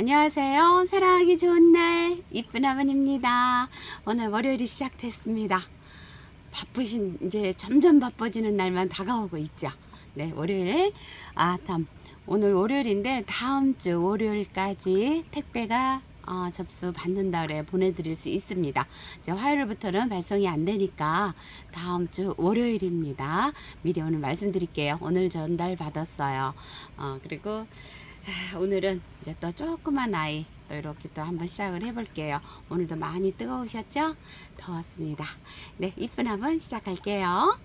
안녕하세요. 사랑하기 좋은 날 이쁜 어머니입니다. 오늘 월요일이 시작됐습니다. 바쁘신 이제 점점 바빠지는 날만 다가오고 있죠. 네, 월요일 아참 오늘 월요일인데 다음 주 월요일까지 택배가 어, 접수 받는다 그래 보내드릴 수 있습니다. 이제 화요일부터는 발송이 안 되니까 다음 주 월요일입니다. 미리 오늘 말씀드릴게요. 오늘 전달 받았어요. 어, 그리고 아, 오늘은 이제 또 조그만 아이 또 이렇게 또 한번 시작을 해볼게요. 오늘도 많이 뜨거우셨죠? 더웠습니다. 네, 이쁜 한번 시작할게요.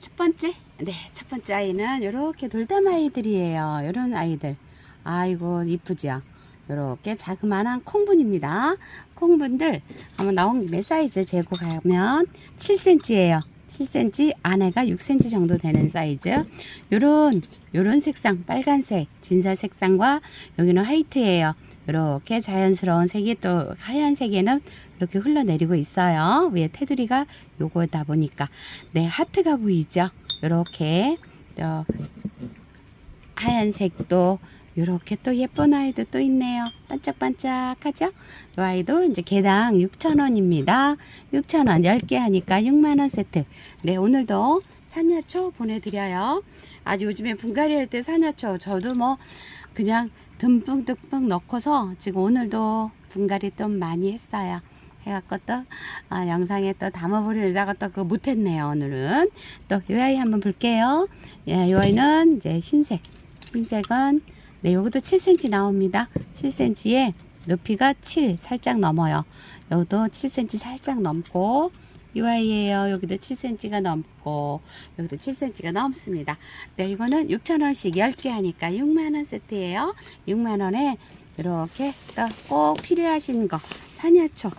첫 번째, 네, 첫 번째 아이는 이렇게 돌담 아이들이에요. 이런 아이들. 아이고, 이쁘죠? 이렇게 자그마한 콩분입니다. 콩분들 한번 나온 김에 사이즈 재고 가면 7cm예요. 7cm 안에가 6cm 정도 되는 사이즈. 요런 요런 색상 빨간색 진사 색상과 여기는 화이트예요. 이렇게 자연스러운 색이 또 하얀색에는 이렇게 흘러내리고 있어요. 위에 테두리가 요거다 보니까. 네 하트가 보이죠? 이렇게 또 하얀색도 이렇게 또 예쁜 아이도 또 있네요. 반짝반짝하죠? 이 아이도 이제 개당 6,000원입니다. 6,000원 10개 하니까 6만원 세트. 네, 오늘도 산야초 보내드려요. 아주 요즘에 분갈이 할 때 산야초 저도 뭐 그냥 듬뿍듬뿍 넣고서 지금 오늘도 분갈이 좀 많이 했어요. 해갖고 또 아, 영상에 또 담아보려다가 또 그거 못했네요 오늘은 또이 아이 한번 볼게요 예, 이 아이는 이제 흰색 흰색은 네, 여기도 7cm 나옵니다. 7cm에 높이가 7 살짝 넘어요. 여기도 7cm 살짝 넘고 이 아이예요. 여기도 7cm가 넘고 여기도 7cm가 넘습니다. 네, 이거는 6,000원씩 10개 하니까 6만원 세트예요. 6만원에 이렇게 또꼭 필요하신 거 산야초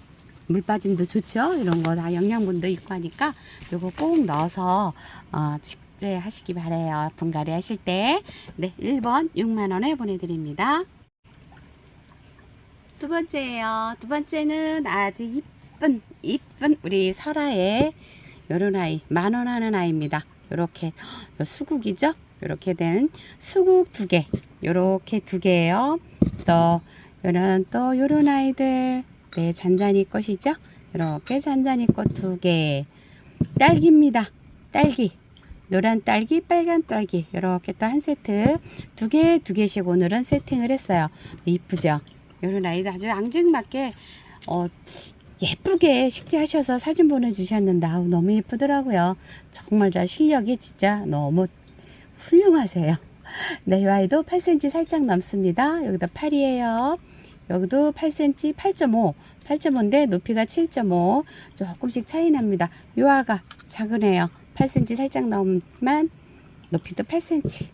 물 빠짐도 좋죠. 이런 거 다 영양분도 있고 하니까 요거 꼭 넣어서 어, 식재 하시기 바래요. 분갈이 하실 때. 네, 1번 6만원에 보내드립니다. 두 번째예요. 두 번째는 아주 이쁜, 이쁜 우리 설아의 요런 아이. 만원 하는 아이입니다. 요렇게 수국이죠? 요렇게 된 수국 두 개. 요렇게 두 개예요. 또, 요런 또 요런 아이들. 네, 잔잔이 꽃이죠? 이렇게 잔잔이 꽃 두 개. 딸기입니다. 딸기. 노란 딸기, 빨간 딸기. 이렇게 또 한 세트. 두 개, 두 개씩 오늘은 세팅을 했어요. 이쁘죠? 이런 아이들 아주 앙증맞게, 어, 예쁘게 식재하셔서 사진 보내주셨는데, 아우, 너무 예쁘더라고요. 정말 저 실력이 진짜 너무 훌륭하세요. 네, 이 아이도 8cm 살짝 넘습니다. 여기다 8이에요. 여기도 8cm 8.5 8.5인데 높이가 7.5 조금씩 차이 납니다 요아가 작으네요 8cm 살짝 넘지만 높이도 8cm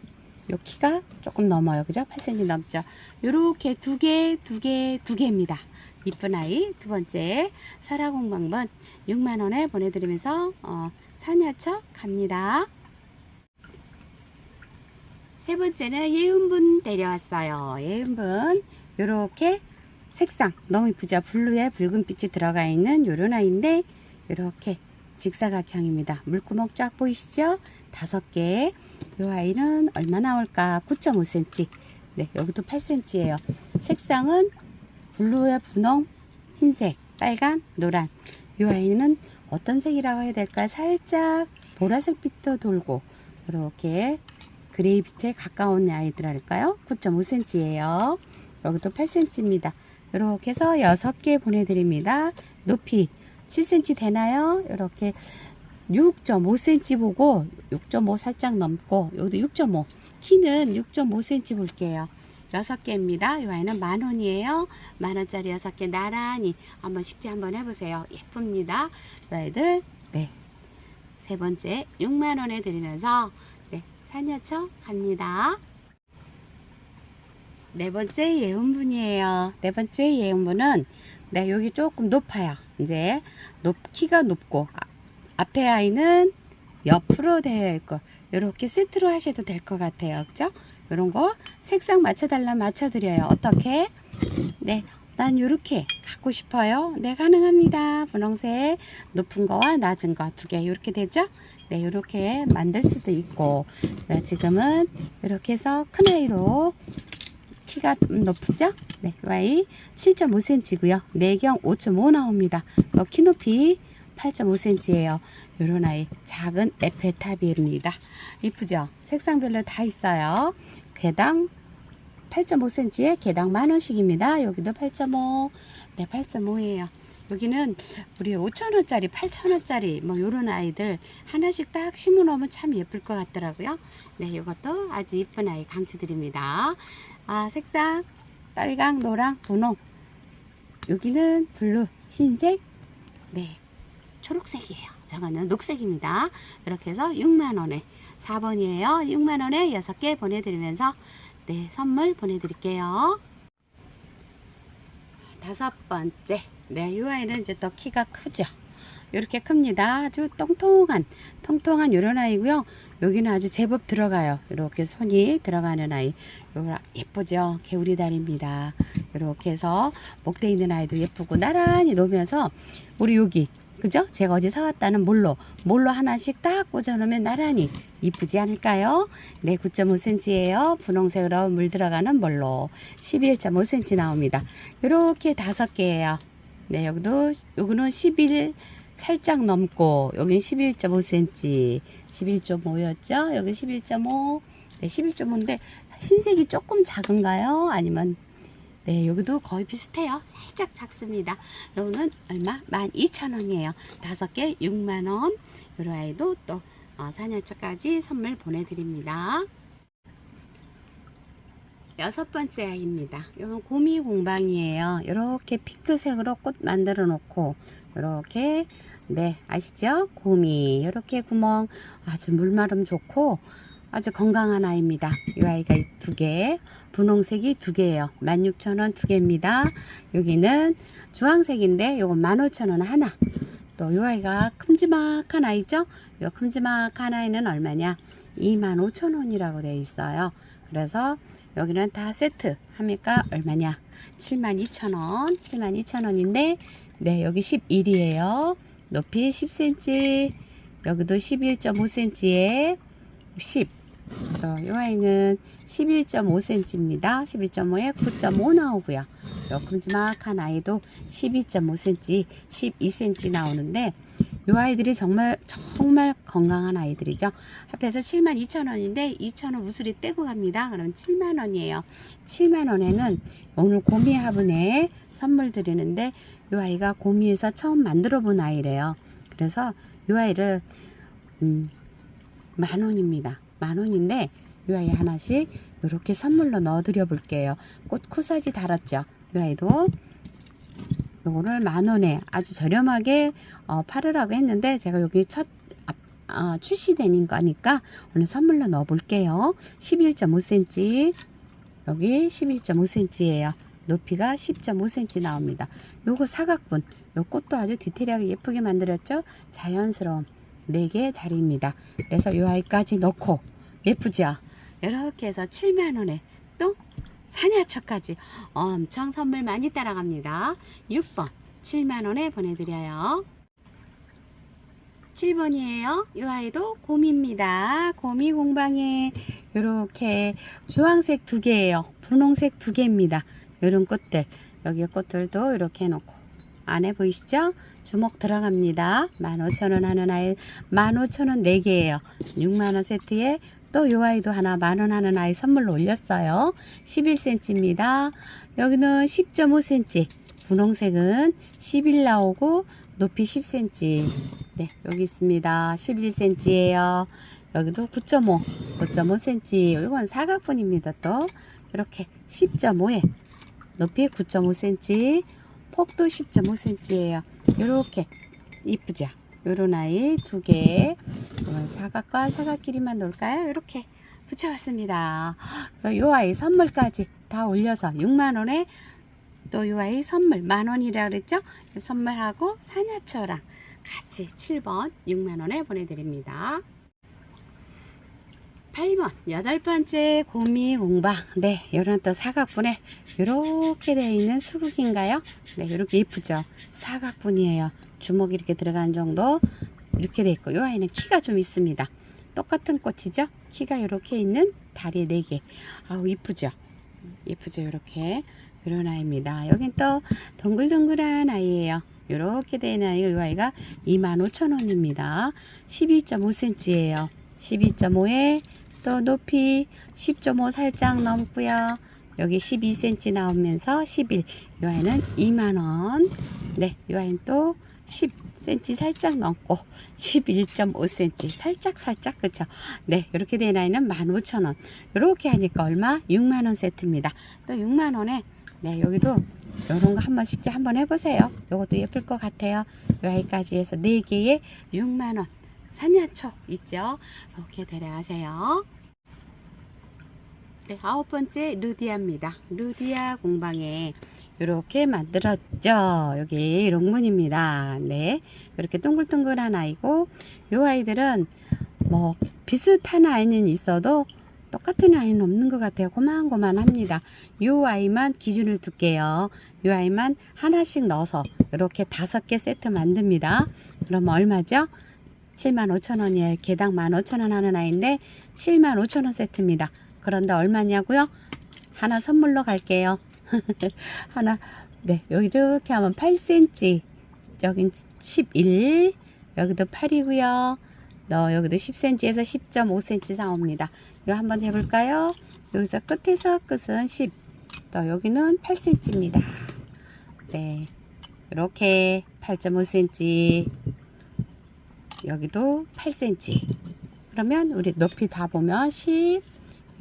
요 키가 조금 넘어요. 그죠? 8cm 넘죠. 요렇게 두 개 두 개 두 개입니다. 이쁜 아이 두 번째 사라공방번 6만원에 보내드리면서 어, 사냐처 갑니다. 세 번째는 예은분 데려왔어요. 예은분 요렇게 색상 너무 이쁘죠? 블루에 붉은빛이 들어가 있는 요런 아이인데 요렇게 직사각형입니다. 물구멍 쫙 보이시죠? 다섯 개. 요 아이는 얼마 나올까? 9.5cm. 네, 여기도 8cm예요. 색상은 블루에 분홍, 흰색, 빨간, 노란. 요 아이는 어떤 색이라고 해야 될까? 살짝 보라색 빛도 돌고 이렇게 그레이 빛에 가까운 아이들할까요? 9.5cm예요. 여기도 8cm입니다. 이렇게 해서 6개 보내드립니다. 높이 7cm 되나요? 이렇게 6.5cm 보고 6.5 살짝 넘고 여기도 6.5 키는 6.5cm 볼게요. 6개입니다. 이 아이는 만원이에요. 만원짜리 6개 나란히 한번 식재 한번 해보세요. 예쁩니다. 이 아이들 네. 세 번째 6만원에 드리면서 네, 사녀처 갑니다. 네 번째 예은분이에요. 네 번째 예은분은 네, 여기 조금 높아요. 이제 높, 키가 높고 아, 앞에 아이는 옆으로 되어 있고 이렇게 세트로 하셔도 될 것 같아요. 그죠? 이런 거 색상 맞춰달라 맞춰드려요. 어떻게? 네, 난 이렇게 갖고 싶어요. 네, 가능합니다. 분홍색 높은 거와 낮은 거 두 개 이렇게 되죠? 네, 이렇게 만들 수도 있고 네, 지금은 이렇게 해서 큰 아이로 키가 좀 높으죠? 네, 이 아이 7.5cm고요. 내경 5.5 나옵니다. 어, 키 높이 8.5cm예요. 요런 아이 작은 에펠탑입니다. 이쁘죠? 색상별로 다 있어요. 개당 8.5cm에 개당 만원씩입니다. 여기도 8.5, 네, 8.5예요. 여기는 우리 5천원짜리, 8천원짜리 뭐 요런 아이들 하나씩 딱 심어 놓으면 참 예쁠 것 같더라고요. 네, 이것도 아주 예쁜 아이 강추드립니다. 아, 색상 빨강, 노랑, 분홍. 여기는 블루, 흰색, 네, 초록색이에요. 저거는 녹색입니다. 이렇게 해서 6만원에 4번이에요. 6만원에 6개 보내드리면서 네, 선물 보내드릴게요. 다섯 번째. 네, 이 아이는 이제 더 키가 크죠. 이렇게 큽니다. 아주 통통한, 통통한 요런 아이고요. 여기는 아주 제법 들어가요. 이렇게 손이 들어가는 아이. 요거 예쁘죠? 개우리 다리입니다. 이렇게 해서 목대 있는 아이도 예쁘고 나란히 놓으면서 우리 여기 그죠? 제가 어제 사왔다는 몰로 몰로 하나씩 딱 꽂아놓으면 나란히 이쁘지 않을까요? 네, 9.5cm예요. 분홍색으로 물 들어가는 몰로 11.5cm 나옵니다. 이렇게 다섯 개예요. 네, 여기도 요거는 11 살짝 넘고 여긴 11.5cm, 11.5였죠? 여기 11.5, 네, 11.5인데 흰색이 조금 작은가요? 아니면 네, 여기도 거의 비슷해요. 살짝 작습니다. 요거는 얼마? 12,000원이에요. 다섯 개 6만원. 요런 아이도 또 어, 사냐차까지 선물 보내드립니다. 여섯 번째 아이입니다. 이건 고미 공방이에요. 이렇게 핑크색으로 꽃 만들어 놓고 이렇게 네 아시죠? 고미 이렇게 구멍 아주 물마름 좋고 아주 건강한 아이입니다. 이 아이가 두 개, 분홍색이 두 개예요. 16,000원 두 개입니다. 여기는 주황색인데 요건 15,000원 하나. 또 이 아이가 큼지막한 아이죠? 이 큼지막한 아이는 얼마냐? 25,000원이라고 되어 있어요. 그래서 여기는 다 세트 하니까 얼마냐? 72,000원. 72,000원인데 네, 여기 11이에요. 높이 10cm. 여기도 11.5cm에 10. 그래서 이 아이는 11.5cm입니다. 11.5에 9.5 나오고요. 요 큼지막한 아이도 12.5cm, 12cm 나오는데 이 아이들이 정말 정말 건강한 아이들이죠. 합해서 72,000원인데 2,000원 우수리 떼고 갑니다. 그럼 7만원이에요. 7만원에는 오늘 고미 화분에 선물 드리는데 이 아이가 고미에서 처음 만들어 본 아이래요. 그래서 이 아이를 음, 만 원입니다. 만 원인데 이 아이 하나씩 이렇게 선물로 넣어 드려 볼게요. 꽃 코사지 달았죠. 이 아이도 요거를 만 원에 아주 저렴하게 어, 팔으라고 했는데 제가 여기 첫 아, 어, 출시되는 거니까 오늘 선물로 넣어 볼게요. 11.5cm 여기 11.5cm예요. 높이가 10.5cm 나옵니다. 요거 사각분 요 꽃도 아주 디테일하게 예쁘게 만들었죠. 자연스러움 4개 다리입니다. 그래서 요 아이까지 넣고 예쁘죠? 이렇게 해서 7만원에 또 사냐처까지 엄청 선물 많이 따라갑니다. 6번 7만원에 보내드려요. 7번이에요. 이 아이도 곰입니다. 곰이 공방에 이렇게 주황색 두 개예요. 분홍색 두 개입니다. 이런 꽃들 여기 꽃들도 이렇게 해놓고 안에 보이시죠? 주먹 들어갑니다. 15,000원 하는 아이 15,000원 4개예요. 6만원 세트에 또 요 아이도 하나 만원 하는 아이 선물로 올렸어요. 11cm입니다. 여기는 10.5cm 분홍색은 11 나오고 높이 10cm 네 여기 있습니다. 11cm예요. 여기도 9.5 9.5cm 이건 사각분입니다. 또 이렇게 10.5에 높이 9.5cm 폭도 10.5cm예요. 이렇게 이쁘죠? 요런 아이 두 개. 사각과 사각끼리만 놓을까요? 이렇게 붙여왔습니다. 그래서 요 아이 선물까지 다 올려서 6만원에 또 요 아이 선물 만원이라 그랬죠? 선물하고 사냐초랑 같이 7번 6만원에 보내드립니다. 8번 여덟 번째 고미 공방 네 요런 또 사각분에 이렇게 되어 있는 수국인가요 네 이렇게 예쁘죠 사각분이에요 주먹이 이렇게 들어가는 정도 이렇게 돼 있고 이 아이는 키가 좀 있습니다 똑같은 꽃이죠 키가 이렇게 있는 다리 4개 아우 이쁘죠 예쁘죠? 이렇게 이런 아이입니다. 여긴 또 동글동글한 아이예요. 이렇게 되는 아이가 이 아이가 25,000원입니다. 12.5cm예요. 12.5에 또 높이 10.5 살짝 넘고요. 여기 12cm 나오면서 11. 이 아이는 2만원. 네, 이 아이는 또 10cm 살짝 넘고 11.5cm 살짝 살짝 그쵸? 네 이렇게 된 아이는 15,000원. 이렇게 하니까 얼마? 6만원 세트입니다. 또 6만원에 네 여기도 이런 거 한번 쉽게 한번 해보세요. 이것도 예쁠 것 같아요. 이 아이까지 해서 4개에 6만원 산야초 있죠 이렇게 데려가세요 네, 아홉 번째 루디아입니다. 루디아 공방에 이렇게 만들었죠. 여기 롱문입니다. 네, 이렇게 동글동글한 아이고 이 아이들은 뭐 비슷한 아이는 있어도 똑같은 아이는 없는 것 같아요. 고만고만합니다. 이 아이만 기준을 둘게요. 이 아이만 하나씩 넣어서 이렇게 다섯 개 세트 만듭니다. 그럼 얼마죠? 75,000원이에요. 개당 15,000원 하는 아이인데 75,000원 세트입니다. 그런데 얼마냐고요? 하나 선물로 갈게요. 하나 네 여기 이렇게 하면 8cm 여긴 11 여기도 8이고요. 너 여기도 10cm에서 10.5cm 나옵니다. 이거 한번 해볼까요? 여기서 끝에서 끝은 10. 또 여기는 8cm입니다. 네, 이렇게 8.5cm. 여기도 8cm. 그러면 우리 높이 다 보면 10,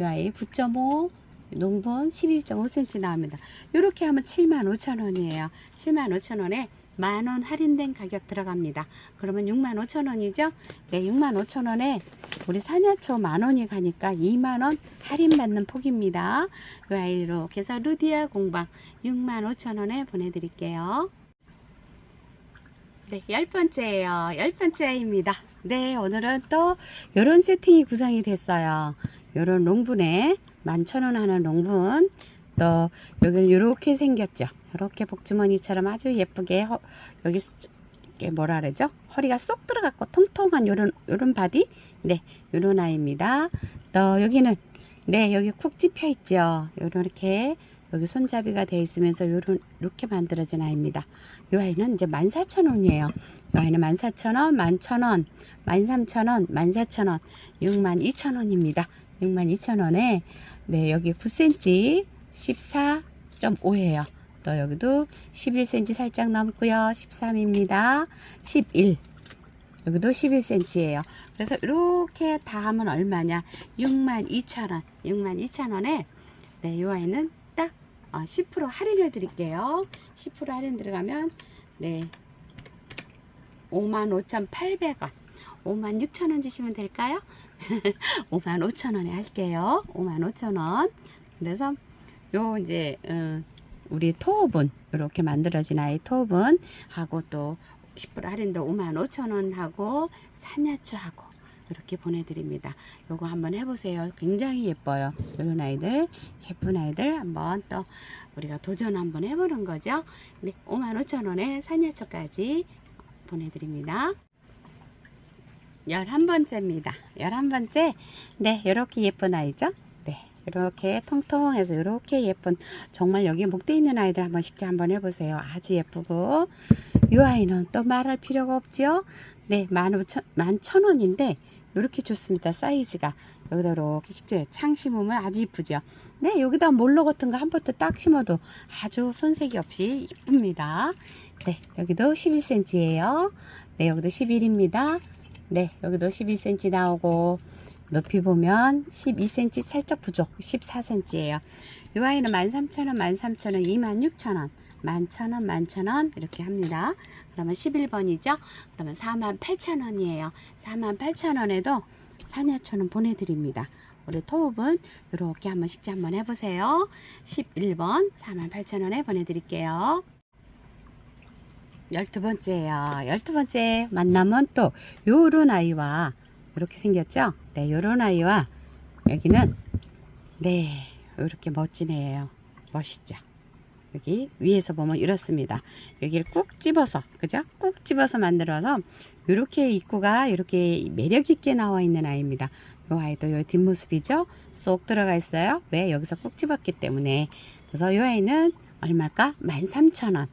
이 아이 9.5, 농분 11.5cm 나옵니다. 이렇게 하면 75,000원이에요. 75,000원에 만원 할인된 가격 들어갑니다. 그러면 65,000원이죠? 네, 65,000원에 우리 사냐초 만원이 가니까 2만원 할인받는 폭입니다. 이 아이 이렇게 해서 루디아 공방 65,000원에 보내드릴게요. 네, 열 번째예요. 열 번째입니다. 네, 오늘은 또 이런 세팅이 구성이 됐어요. 요런 롱분에 11,000원 하는 롱분 또 여기는 이렇게 생겼죠 이렇게 복주머니처럼 아주 예쁘게 허, 여기 이게 뭐라 그러죠 허리가 쏙 들어갔고 통통한 요런 요런 바디 네 요런 아이입니다 또 여기는 네 여기 쿡 집혀 있죠 요렇게 여기 손잡이가 되어 있으면서 요런 이렇게 만들어진 아이입니다. 요 아이는 이제 14,000원이에요. 요 아이는 14,000원 11,000원 13,000원 14,000원 62,000원입니다. 62,000원에 네 여기 9cm 14.5예요. 또 여기도 11cm 살짝 넘고요. 13입니다. 11 여기도 11cm예요. 그래서 이렇게 다 하면 얼마냐? 62,000원. 62,000원에 네, 요 아이는 딱10% 할인을 드릴게요 10% 할인 들어가면 네 55,800원 56,000원 주시면 될까요? 55,000원에 할게요. 55,000원. 그래서 요 이제 어, 우리 토업은 이렇게 만들어진 아이 토업은 하고 또 10% 할인도 55,000원 하고 산야추 하고 이렇게 보내드립니다. 요거 한번 해보세요. 굉장히 예뻐요. 이런 아이들 예쁜 아이들 한번 또 우리가 도전 한번 해보는 거죠. 네, 55,000원에 산야초까지 보내드립니다. 11번째입니다. 11번째. 네, 이렇게 예쁜 아이죠? 네. 이렇게 통통해서 이렇게 예쁜 정말 여기 목대 있는 아이들 한번 식재 한번 해보세요. 아주 예쁘고 이 아이는 또 말할 필요가 없죠? 네, 15,000, 11,000원인데 이렇게 좋습니다. 사이즈가 여기다 이렇게 식재 창 심으면 아주 이쁘죠? 네, 여기다 몰로 같은 거 한 포트 딱 심어도 아주 손색이 없이 이쁩니다. 네, 여기도 11cm예요. 네, 여기도 11입니다. 네, 여기도 11cm 나오고 높이 보면 12cm 살짝 부족 14cm예요. 이 아이는 13,000원, 13,000원, 26,000원, 11,000원, 11,000원 이렇게 합니다. 그러면 11번이죠. 그러면 48,000원이에요. 48,000원에도 사냐초는 보내드립니다. 우리 토업은 이렇게 한번 식재 한번 해보세요. 11번 48,000원에 보내드릴게요. 열두 번째예요. 열두 번째 만남은 또 요런 아이와 이렇게 생겼죠? 네, 요런 아이와 여기는 네, 이렇게 멋진 애예요. 멋있죠? 여기 위에서 보면 이렇습니다. 여기를 꾹 집어서 그죠? 꾹 집어서 만들어서 이렇게 입구가 이렇게 매력 있게 나와 있는 아이입니다. 이 아이도 요 뒷모습이죠? 쏙 들어가 있어요. 왜? 여기서 꾹 집었기 때문에. 그래서 이 아이는 얼마일까? 13,000원.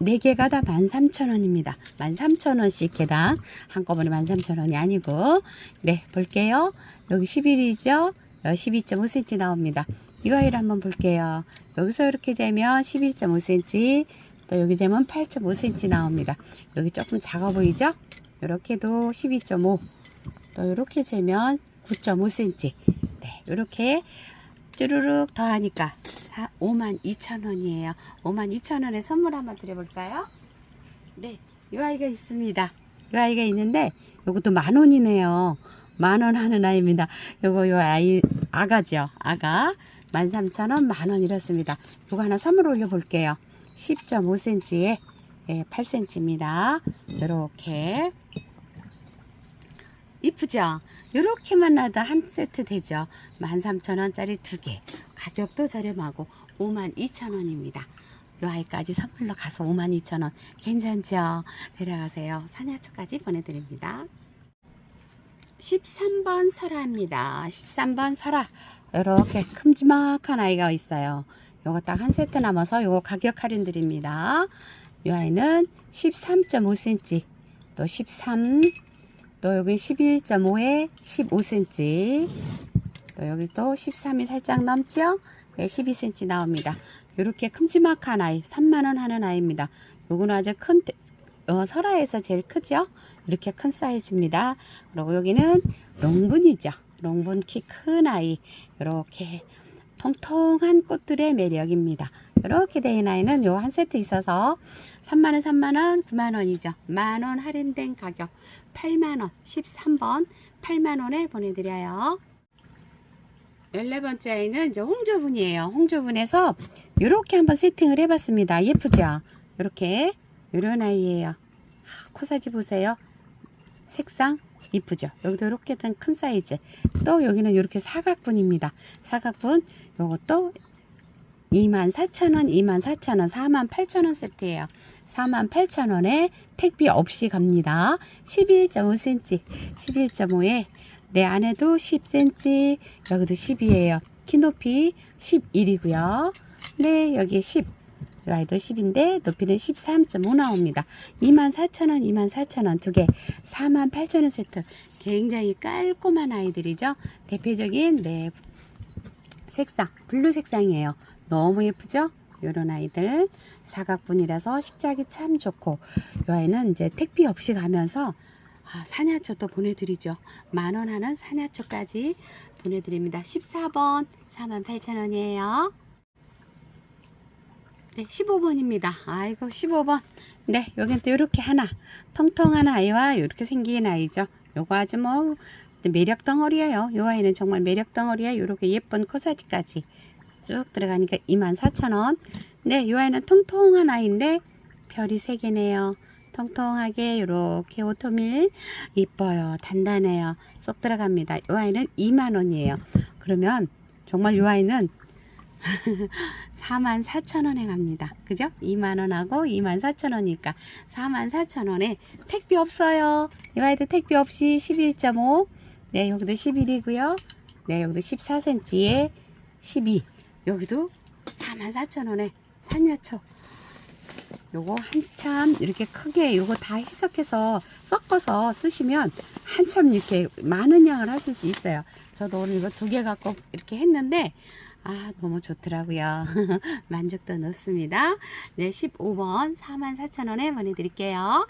4개가 다 13,000원입니다. 13,000원씩 개당. 한꺼번에 13,000원이 아니고. 네, 볼게요. 여기 11이죠? 12.5cm 나옵니다. 이 아이를 한번 볼게요. 여기서 이렇게 되면 11.5cm, 또 여기 되면 8.5cm 나옵니다. 여기 조금 작아 보이죠? 이렇게도 12.5, 또 이렇게 재면 9.5cm. 네, 이렇게 쭈루룩 더하니까 52,000원이에요. 52,000원에 선물 한번 드려볼까요? 네, 이 아이가 있습니다. 이 아이가 있는데 이것도 만 원이네요. 만원 하는 아이입니다. 요거 요 아이 아가죠. 아가 13,000원 만원 이렇습니다. 요거 하나 선물 올려 볼게요. 10.5cm에 예, 8cm입니다. 요렇게 이쁘죠? 요렇게만 놔도 한 세트 되죠. 13,000원짜리 두 개. 가격도 저렴하고 52,000원입니다. 요 아이까지 선물로 가서 52,000원. 괜찮죠? 데려가세요. 사냐초까지 보내드립니다. 13번 설아입니다. 13번 설아. 이렇게 큼지막한 아이가 있어요. 요거 딱 한 세트 남아서 요거 가격 할인 드립니다. 요 아이는 13.5cm, 또 13, 또 여기 11.5에 15cm, 또 여기 또 13이 살짝 넘죠? 네, 12cm 나옵니다. 이렇게 큼지막한 아이, 3만원 하는 아이입니다. 요거는 아주 큰, 어, 설화에서 제일 크죠? 이렇게 큰 사이즈입니다. 그리고 여기는 롱분이죠. 롱분 키 큰 아이. 이렇게 통통한 꽃들의 매력입니다. 이렇게 된 아이는 요 한 세트 있어서 3만원, 3만원, 9만원이죠. 만원 할인된 가격 8만원, 13번 8만원에 보내드려요. 14번째 아이는 이제 홍조분이에요. 홍조분에서 이렇게 한번 세팅을 해봤습니다. 예쁘죠? 이렇게 이런 아이예요. 하, 코사지 보세요. 색상 이쁘죠? 여기도 이렇게 된 큰 사이즈. 또 여기는 이렇게 사각분입니다. 사각분 요것도 24,000원, 24,000원, 48,000원 세트예요. 48,000원에 택비 없이 갑니다. 11.5cm, 11.5에 내 안에도 10cm, 여기도 10이에요. 키 높이 11이고요. 네, 여기 10. 이 아이도 10인데 높이는 13.5 나옵니다. 24,000원, 24,000원 두 개, 48,000원 세트. 굉장히 깔끔한 아이들이죠. 대표적인 네 색상, 블루 색상이에요. 너무 예쁘죠? 요런 아이들 사각분이라서 식작이 참 좋고 이 아이는 이제 택비 없이 가면서 아, 사냐초도 보내드리죠. 만원 하는 사냐초까지 보내드립니다. 14번 48,000원이에요. 네, 15번입니다. 아이고, 15번. 네, 여긴 또 이렇게 하나. 통통한 아이와 이렇게 생긴 아이죠. 요거 아주 뭐, 매력 덩어리예요. 요 아이는 정말 매력 덩어리야. 요렇게 예쁜 코사지까지 쭉 들어가니까 24,000원. 네, 요 아이는 통통한 아이인데, 별이 3개네요. 통통하게 요렇게 오토밀 이뻐요. 단단해요. 쏙 들어갑니다. 요 아이는 2만원이에요. 그러면 정말 요 아이는 44,000원에 갑니다. 그죠? 2만원하고 24,000원이니까 44,000원에 택비 없어요. 이 아이도 택비 없이 11.5. 네, 여기도 11이고요. 네, 여기도 14cm에 12. 여기도 44,000원에 산야초. 요거 한참 이렇게 크게 요거 다 희석해서 섞어서 쓰시면 한참 이렇게 많은 양을 하실 수 있어요. 저도 오늘 이거 두 개 갖고 이렇게 했는데 아 너무 좋더라고요. 만족도 높습니다. 네 15번 44,000원에 보내드릴게요.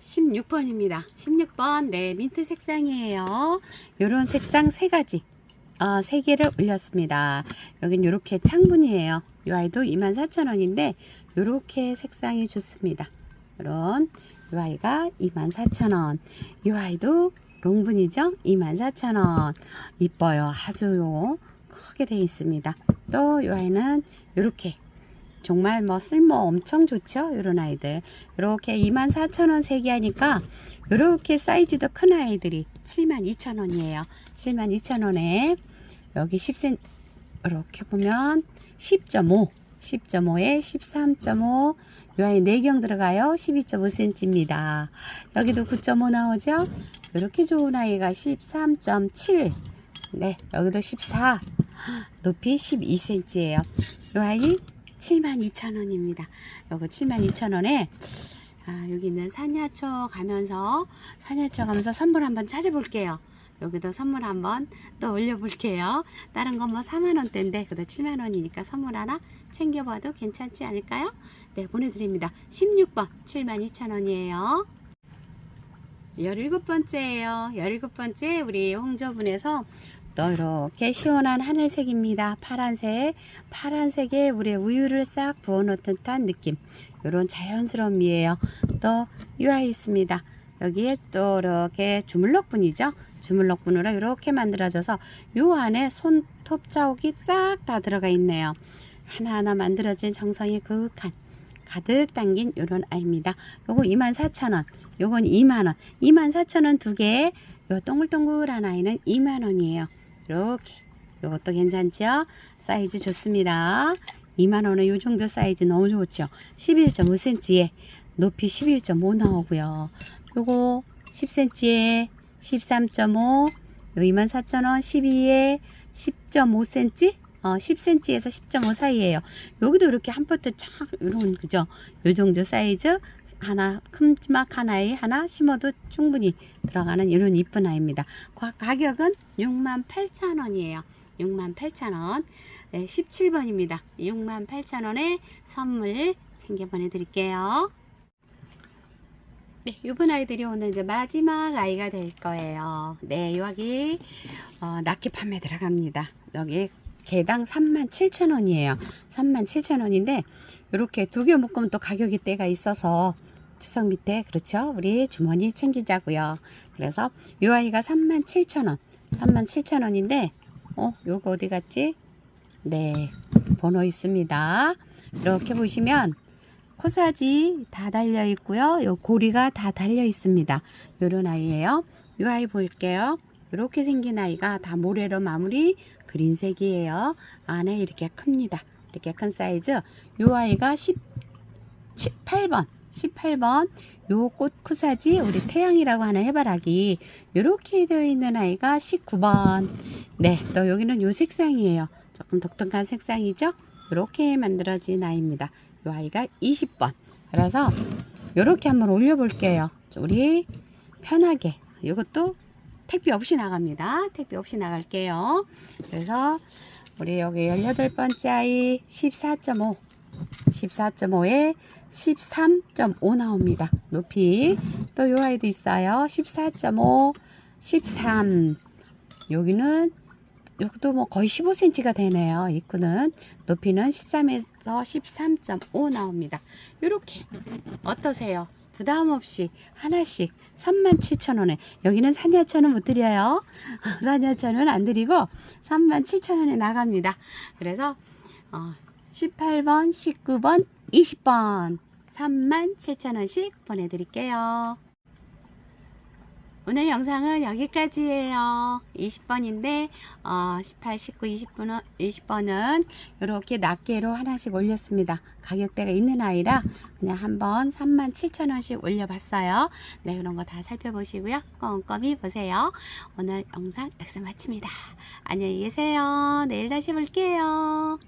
16번입니다. 16번 네 민트 색상이에요. 요런 색상 세 가지 어, 세 개를 올렸습니다. 여긴 이렇게 창분이에요. 이 아이도 24,000원인데 이렇게 색상이 좋습니다. 이런 이 아이가 24,000원. 이 아이도 롱분이죠? 24,000원. 이뻐요. 아주요. 크게 되어 있습니다. 또 이 아이는 이렇게 정말 뭐 쓸모 엄청 좋죠? 이런 아이들. 이렇게 24,000원 세개 하니까 이렇게 사이즈도 큰 아이들이 72,000원이에요. 72,000원에 여기 10cm 이렇게 보면 10.5 10.5에 13.5 요 아이 4경 들어가요 12.5cm입니다 여기도 9.5 나오죠 이렇게 좋은 아이가 13.7 네, 여기도 14 높이 12cm예요 요 아이 72,000원입니다 요거 72,000원에 아, 여기 있는 산야초 가면서 산야초 가면서 선물 한번 찾아볼게요 여기도 선물 한번 또 올려볼게요. 다른 건 뭐 4만원대인데 그래도 7만원이니까 선물 하나 챙겨봐도 괜찮지 않을까요? 네 보내드립니다. 16번 72,000원이에요. 17번째예요. 17번째 우리 홍조분에서 또 이렇게 시원한 하늘색입니다. 파란색, 파란색에 우리 우유를 싹 부어놓은 듯한 느낌. 이런 자연스러움이에요. 또 UI 있습니다. 여기에 또 이렇게 주물럭분이죠. 주물럭분으로 이렇게 만들어져서 요 안에 손톱 자국이 싹 다 들어가 있네요. 하나하나 만들어진 정성이 그윽한 가득 담긴 요런 아이입니다. 요거 24,000원. 요건 2만원. 24,000원 두 개. 요 동글동글한 아이는 2만원이에요. 이렇게. 요것도 괜찮죠? 사이즈 좋습니다. 2만원에 요 정도 사이즈 너무 좋죠? 11.5cm에 높이 11.5 나오고요. 요거 10cm에 13.5, 요 24,000원, 12에 10.5cm, 어, 10cm에서 10.5 사이에요. 여기도 이렇게 한 포트 착, 이런, 그죠? 요 정도 사이즈, 하나, 큼지막 하나에 하나 심어도 충분히 들어가는 이런 이쁜 아이입니다. 가- 가격은 68,000원이에요. 68,000원. 네, 17번입니다. 68,000원에 선물 챙겨 보내드릴게요. 네, 이번 아이들이 오늘 이제 마지막 아이가 될 거예요. 네, 여기 어, 낙기 판매 들어갑니다. 여기 개당 37,000원이에요. 37,000원인데 이렇게 두 개 묶으면 또 가격이 때가 있어서 추석 밑에 그렇죠? 우리 주머니 챙기자고요. 그래서 이 아이가 37,000원. 37,000원인데 어, 요거 어디 갔지? 네, 번호 있습니다. 이렇게 보시면 코사지 다 달려 있고요. 요 고리가 다 달려 있습니다. 요런 아이예요. 요 아이 볼게요. 이렇게 생긴 아이가 다 모래로 마무리 그린색이에요. 안에 이렇게 큽니다. 이렇게 큰 사이즈. 요 아이가 18번. 18번. 요꽃 코사지 우리 태양이라고 하는 해바라기 이렇게 되어 있는 아이가 19번. 네, 또 여기는 요 색상이에요. 조금 독특한 색상이죠? 이렇게 만들어진 아이입니다. 요 아이가 20번. 그래서 이렇게 한번 올려 볼게요. 우리 편하게. 이것도 택배 없이 나갑니다. 택배 없이 나갈게요. 그래서 우리 여기 18번째 아이 14.5. 14.5에 13.5 나옵니다. 높이. 또 요 아이도 있어요. 14.5, 13. 여기는 여기도 뭐 거의 15cm가 되네요. 입구는 높이는 13에서 13.5 나옵니다. 이렇게 어떠세요? 부담 없이 하나씩 37,000원에 여기는 4년천원 못 드려요. 4년천원 안 드리고 37,000원에 나갑니다. 그래서 어, 18번, 19번, 20번 37,000원씩 보내드릴게요. 오늘 영상은 여기까지예요. 20번인데 어, 18, 19, 20번은, 20번은 이렇게 낱개로 하나씩 올렸습니다. 가격대가 있는 아이라 그냥 한번 37,000원씩 올려봤어요. 네, 이런 거 다 살펴보시고요. 꼼꼼히 보세요. 오늘 영상 여기서 마칩니다. 안녕히 계세요. 내일 다시 볼게요.